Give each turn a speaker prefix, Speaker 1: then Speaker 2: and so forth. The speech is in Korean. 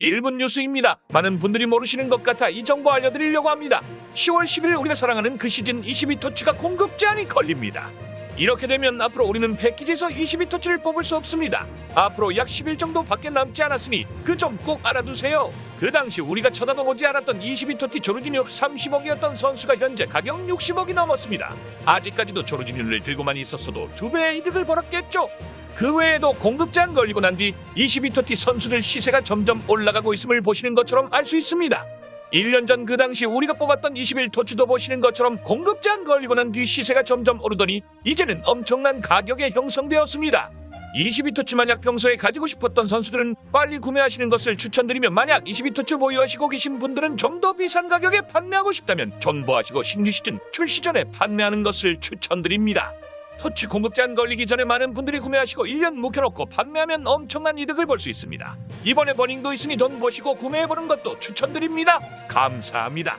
Speaker 1: 1분 뉴스입니다. 많은 분들이 모르시는 것 같아 이 정보 알려드리려고 합니다. 10월 10일 우리가 사랑하는 그 시즌 22토치가 공급 제한이 걸립니다. 이렇게 되면 앞으로 우리는 패키지에서 22토치를 뽑을 수 없습니다. 앞으로 약 10일 정도 밖에 남지 않았으니 그 점 꼭 알아두세요. 그 당시 우리가 쳐다도 보지 않았던 22토티 조르지뉴 30억이었던 선수가 현재 가격 60억이 넘었습니다. 아직까지도 조르지뉴를 들고만 있었어도 두 배의 이득을 벌었겠죠. 그 외에도 공급 제한 걸리고 난 뒤 22토티 선수들 시세가 점점 올라가고 있음을 보시는 것처럼 알 수 있습니다. 1년 전 그 당시 우리가 뽑았던 21토치도 보시는 것처럼 공급 제한 걸리고 난 뒤 시세가 점점 오르더니 이제는 엄청난 가격에 형성되었습니다. 22토치 만약 평소에 가지고 싶었던 선수들은 빨리 구매하시는 것을 추천드리며 만약 22토치 보유하시고 계신 분들은 좀 더 비싼 가격에 판매하고 싶다면 존버하시고 신규 시즌 출시 전에 판매하는 것을 추천드립니다. 토치 공급 제한 걸리기 전에 많은 분들이 구매하시고 1년 묵혀놓고 판매하면 엄청난 이득을 볼 수 있습니다. 이번에 버닝도 있으니 돈 보시고 구매해보는 것도 추천드립니다. 감사합니다.